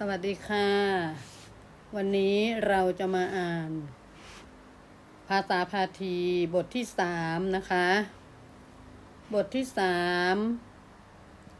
สวัสดีค่ะ วันนี้เราจะมาอ่าน ภาษาพาทีบทที่สามนะคะ บทที่สาม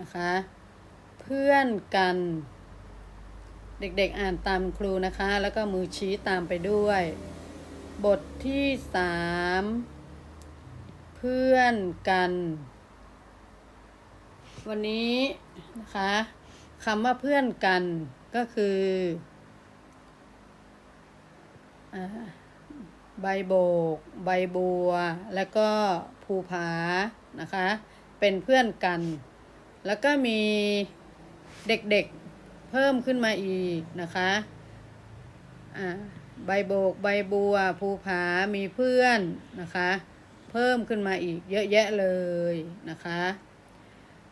นะคะ เพื่อนกัน เด็กๆอ่านตามครูนะคะ แล้วก็มือชี้ตามไปด้วย บทที่สามเพื่อนกัน วันนี้นะคะ คำว่าเพื่อนกันก็คือใบโบก ใบบัว แล้วก็ภูผานะคะ เป็นเพื่อนกัน แล้วก็มีเด็กๆเพิ่มขึ้นมาอีกนะคะใบโบก ใบบัว ภูผา มีเพื่อนนะคะ เพิ่มขึ้นมาอีกเยอะแยะเลยนะคะ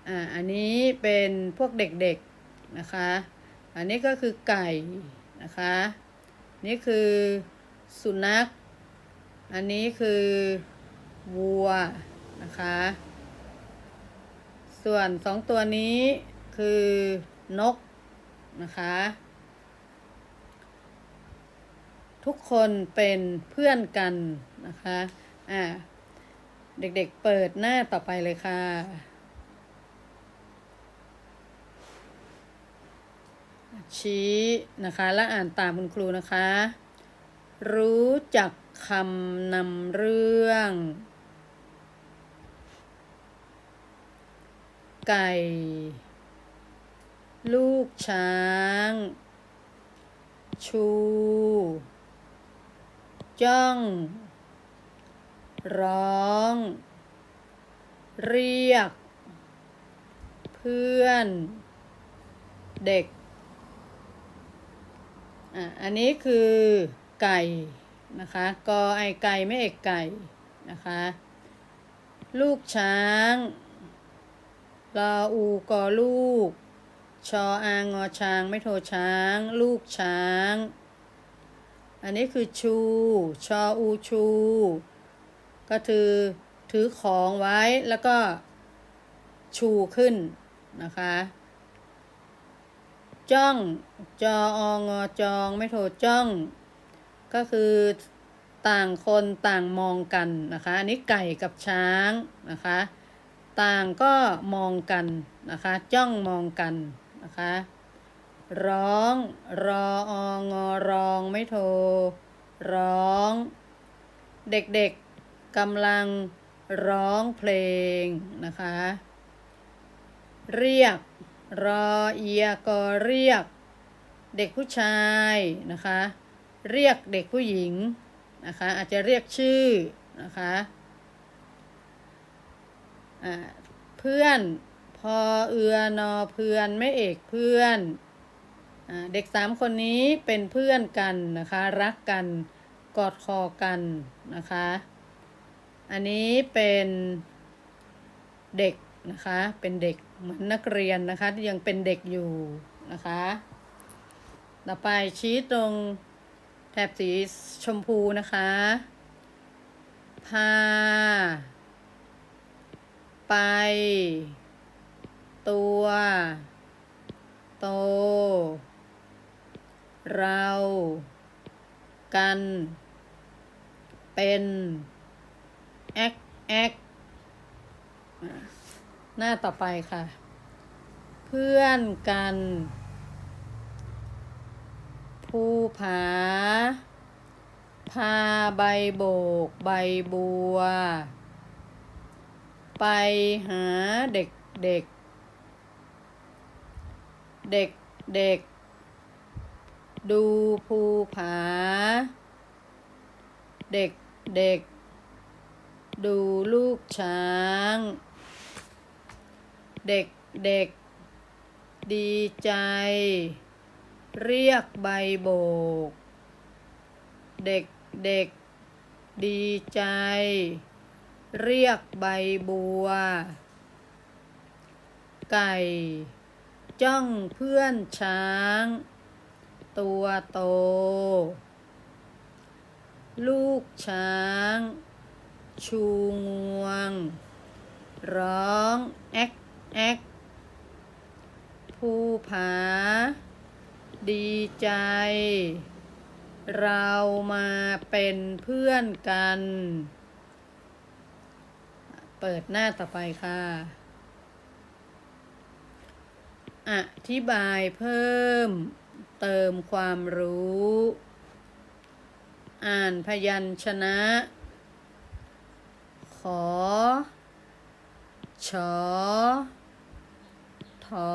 อ่า อันนี้เป็นพวกเด็กๆ นะคะ อันนี้ก็คือไก่นะคะ นี่คือสุนัข อันนี้คือวัวนะคะ ส่วนสองตัวนี้คือนกนะคะ ทุกคนเป็นเพื่อนกันนะคะ อ่า เด็กๆเปิดหน้าต่อไปเลยค่ะ ชี้นะคะ และอ่านตามคุณครูนะคะ รู้จักคำนำเรื่อง ไก่ ลูกช้าง ชู จ้อง ร้อง เรียก เพื่อน เด็ก อะอันนี้คือไก่นะคะกอไอไก่ไม่เอกไก่นะคะ ลูกช้างลออูกอลูก ชออางอช้างไม่โทช้าง ลูกช้าง อันนี้คือชู ชออูชู ก็คือถือของไว้แล้วก็ชูขึ้นนะคะ จ้อง จอองอจอง ไม่โทจ้อง ก็คือต่างคนต่างมองกันนะคะ อันนี้ไก่กับช้างนะคะ ต่างก็มองกันนะคะ จ้องมองกันนะคะ ร้อง รอองอรองไม่โท ร้อง เด็กๆกำลังร้องเพลงนะคะ เรียก รอเอียกอเรียก เด็กผู้ชายนะคะ เรียกเด็กผู้หญิงนะคะ อาจจะเรียกชื่อนะคะอ่าเพื่อนพอเอือนอเพื่อนไม่เอกเพื่อนอเด็กสามคนนี้เป็นเพื่อนกันนะคะ รักกันกอดคอกันนะคะ อันนี้เป็นเด็กนะคะเป็นเด็ก เหมือนนักเรียนนะคะที่ยังเป็นเด็กอยู่นะคะ ต่อไปชี้ตรงแถบสีชมพูนะคะพาไป ตัว โต เรา กัน เป็น แอคแอคอะ หน้าต่อไปค่ะ เพื่อนกัน ภูผา พาใบโบก ใบบัว ไปหาเด็กเด็ก เด็กเด็ก ดูภูผา เด็กเด็ก ดูลูกช้าง เด็กเด็กดีใจ เรียกใบโบก เด็กเด็กดีใจ เรียกใบบัว ไก่ จ้องเพื่อนช้าง ตัวโต ลูกช้าง ชูงวง ร้องแอก แอกภูผา ดีใจ เรามาเป็นเพื่อนกัน เปิดหน้าต่อไปค่ะ อธิบายเพิ่มเติมความรู้ อ่านพยัญชนะ ขอ ชอ ถอ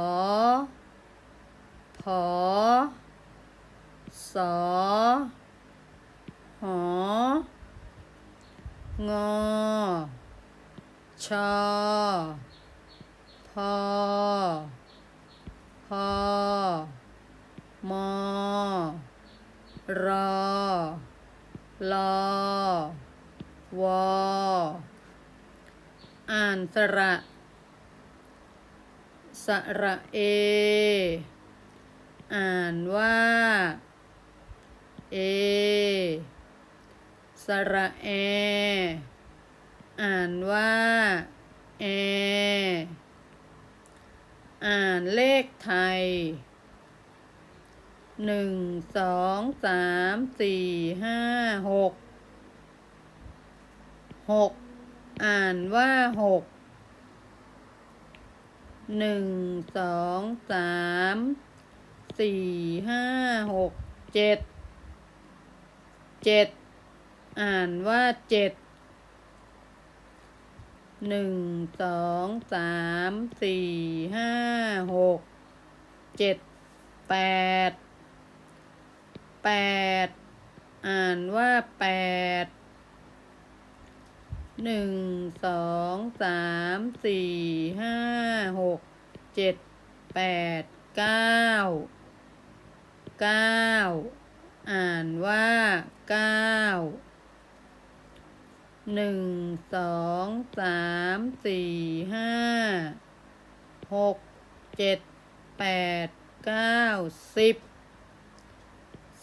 ผอสอหองอชอพอพอมอรอลอวออ่านสระ สระเอ อ่านว่า เอ สระแออ่านว่าแออ่านเลขไทยหนึ่งสองสามสี่ห้าหกหกอ่านว่าหก หนึ่งสองสามสี่ห้าหกเจ็ดเจ็ดอ่านว่าเจ็ดหนึ่งสองสามสี่ห้าหกเจ็ดแปดแปดอ่านว่าแปด หนึ่งสองสามสี่ห้าหกเจ็ดแปดเก้าเก้าอ่านว่าเก้าหนึ่งสองสามสี่ห้าหกเจ็ดแปดเก้าสิบ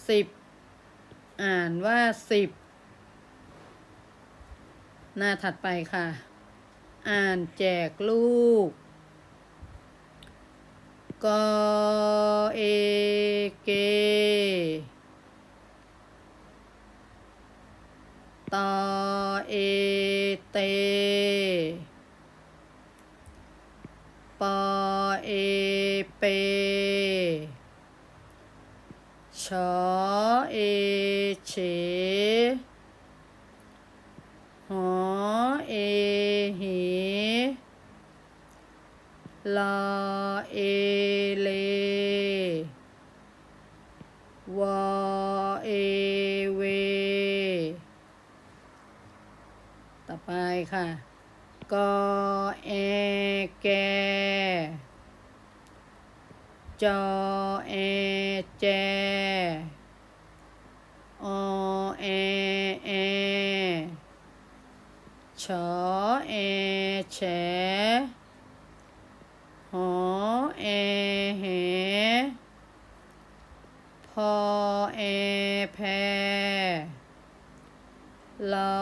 สิบอ่านว่าสิบ หน้าถัดไปค่ะ อ่านแจกลูก กอเอเกตอเอเตปอเอเปชอเอเฉ หอเอเห ลอเอเลวอเอเว ต่อไปค่ะกอเอแกจอเอแจอเอเอชอเอแฉ หอเอเหพอเอแพลอ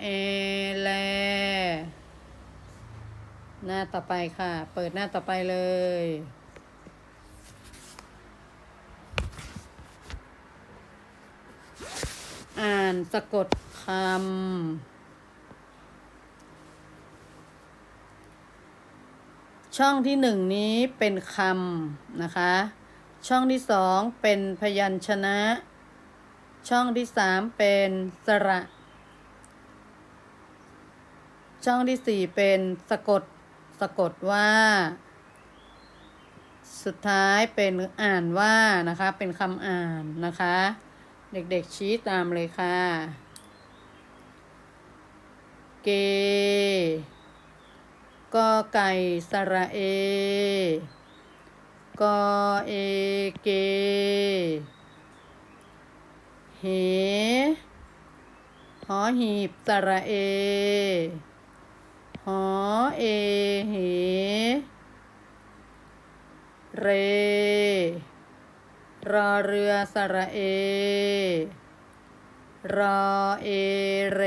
เอแล หน้าต่อไปค่ะ เปิดหน้าต่อไปเลย อ่านสะกดคำ ช่องที่หนึ่งนี้เป็นคำนะคะ ช่องที่สองเป็นพยัญชนะ ช่องที่สามเป็นสระ ช่องที่สี่เป็นสะกด สะกดว่า สุดท้ายเป็นอ่านว่านะคะ เป็นคำอ่านนะคะ เด็กๆชี้ตามเลยค่ะ เก กอไก่สระเอ กอเอเก เหหอหีบสระเอ หอเอเห เร รอเรือสระเอ รอเอเร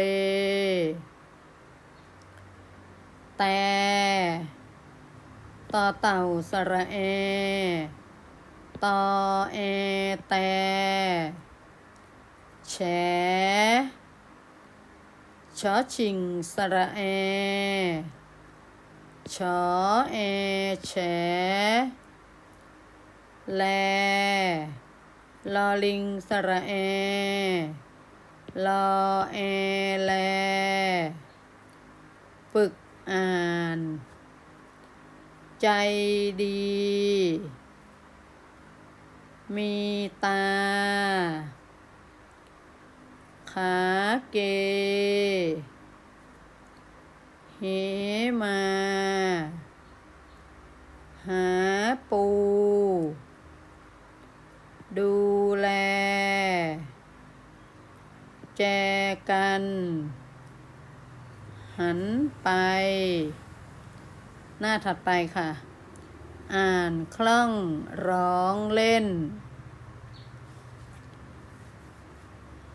แต่ต่อเต่าสระเอต่อแอแต่แฉชอชิงสระแอชอแอแฉแลลอลิงสระแอลอแอแล อ่าน ใจดี มีตา ขาเก เหมา หาปู ดูแล แจกัน หันไป หน้าถัดไปค่ะ อ่านคล่องร้องเล่น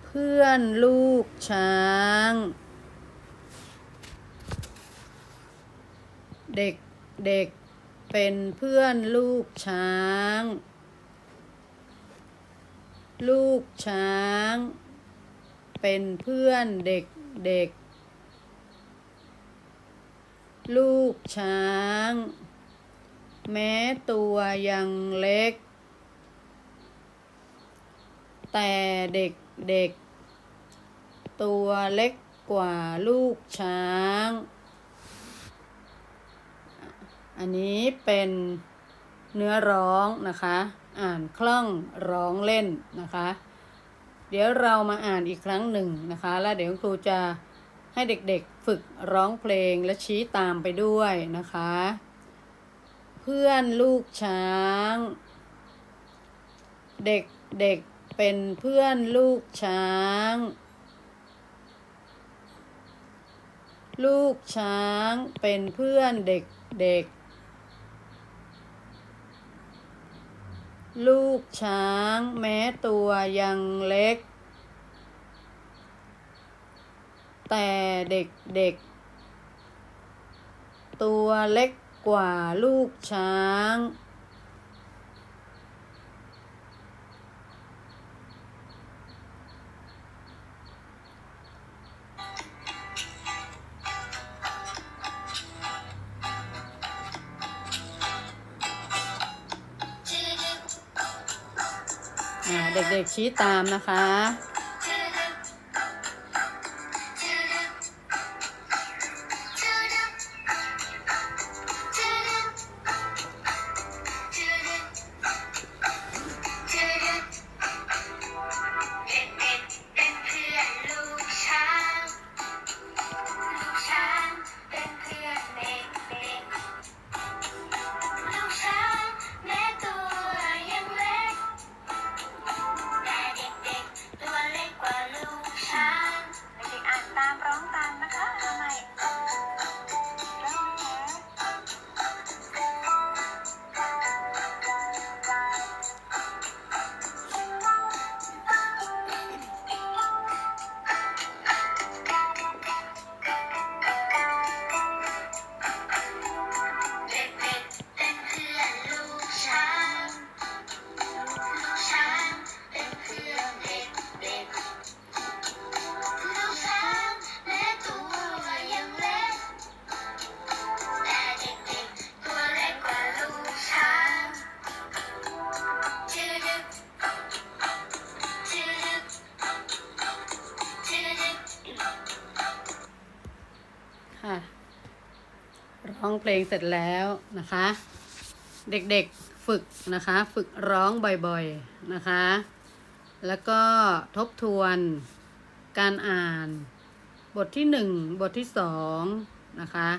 เพื่อนลูกช้าง เด็กเด็กเป็นเพื่อนลูกช้าง ลูกช้าง เป็นเพื่อนเด็กเด็ก ลูกช้าง แม้ตัวยังเล็ก แต่เด็กเด็กตัวเล็กกว่าลูกช้าง อันนี้เป็นเนื้อร้องนะคะ อ่านคล่องร้องเล่นนะคะ เดี๋ยวเรามาอ่านอีกครั้งหนึ่งนะคะ แล้วเดี๋ยวครูจะ ให้เด็กๆฝึกร้องเพลงและชี้ตามไปด้วยนะคะ เพื่อนลูกช้าง เด็กเด็กเป็นเพื่อนลูกช้าง ลูกช้างเป็นเพื่อนเด็กเด็กลูกช้างแม้ตัวยังเล็ก แต่เด็กเด็กตัวเล็กกว่าลูกช้าง เด็กๆชี้ตามนะคะ ร้องเพลงเสร็จแล้วนะคะ เด็กๆฝึกนะคะ ฝึกร้องบ่อยๆนะคะ แล้วก็ทบทวนการอ่าน บทที่หนึ่งบทที่สองนะคะ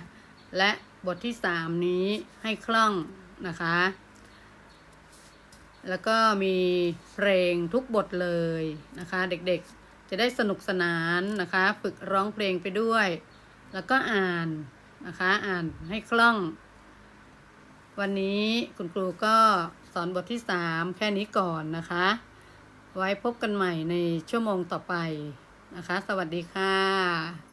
และบทที่สามนี้ให้คล่องนะคะ แล้วก็มีเพลงทุกบทเลยนะคะ เด็กๆจะได้สนุกสนานนะคะ ฝึกร้องเพลงไปด้วย แล้วก็อ่าน นะคะ อ่านให้คล่อง วันนี้คุณครูก็สอนบทที่สามแค่นี้ก่อนนะคะ ไว้พบกันใหม่ในชั่วโมงต่อไปนะคะ สวัสดีค่ะ